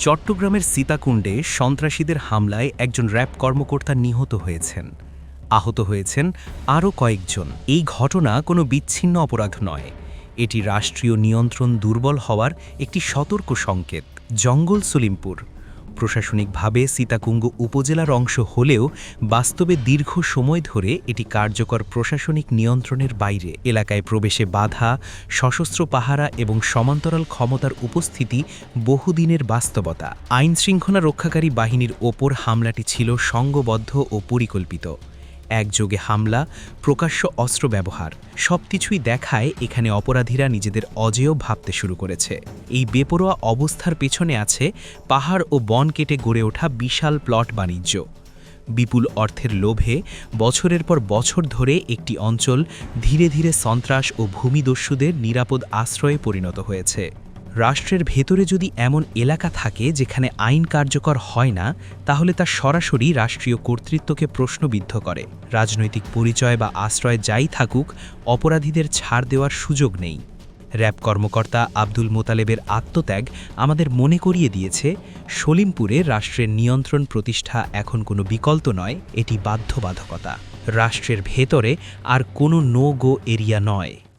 চট্টগ্রামের সীতাকুণ্ডে সন্ত্রাসীদের হামলায় একজন র্যাব কর্মকর্তা নিহত হয়েছেন। আহত হয়েছেন আরও কয়েকজন। এই ঘটনা কোনো বিচ্ছিন্ন অপরাধ নয়। এটি রাষ্ট্রীয় নিয়ন্ত্রণ দুর্বল হওয়ার একটি সতর্ক সংকেত। জঙ্গল সলিমপুর। প্রশাসনিকভাবে সীতাকুঙ্গ উপজেলার অংশ হলেও বাস্তবে দীর্ঘ সময় ধরে এটি কার্যকর প্রশাসনিক নিয়ন্ত্রণের বাইরে। এলাকায় প্রবেশে বাধা, সশস্ত্র পাহারা এবং সমান্তরাল ক্ষমতার উপস্থিতি বহুদিনের বাস্তবতা। আইনশৃঙ্খলা রক্ষাকারী বাহিনীর ওপর হামলাটি ছিল সঙ্গবদ্ধ ও পরিকল্পিত। একযোগে হামলা, প্রকাশ্য অস্ত্র ব্যবহার, সবকিছুই দেখায় এখানে অপরাধীরা নিজেদের অজেয় ভাবতে শুরু করেছে। এই বেপরোয়া অবস্থার পেছনে আছে পাহাড় ও বন কেটে গড়ে ওঠা বিশাল প্লট বাণিজ্য। বিপুল অর্থের লোভে বছরের পর বছর ধরে একটি অঞ্চল ধীরে ধীরে সন্ত্রাস ও ভূমিদস্যুদের নিরাপদ আশ্রয়ে পরিণত হয়েছে। রাষ্ট্রের ভেতরে যদি এমন এলাকা থাকে যেখানে আইন কার্যকর হয় না, তাহলে তা সরাসরি রাষ্ট্রীয় কর্তৃত্বকে প্রশ্নবিদ্ধ করে। রাজনৈতিক পরিচয় বা আশ্রয় যাই থাকুক, অপরাধীদের ছাড় দেওয়ার সুযোগ নেই। র্যাব কর্মকর্তা আব্দুল মোতালেবের আত্মত্যাগ আমাদের মনে করিয়ে দিয়েছে, সলিমপুরে রাষ্ট্রের নিয়ন্ত্রণ প্রতিষ্ঠা এখন কোনো বিকল্প নয়, এটি বাধ্যবাধকতা। রাষ্ট্রের ভেতরে আর কোনো নো গো এরিয়া নয়।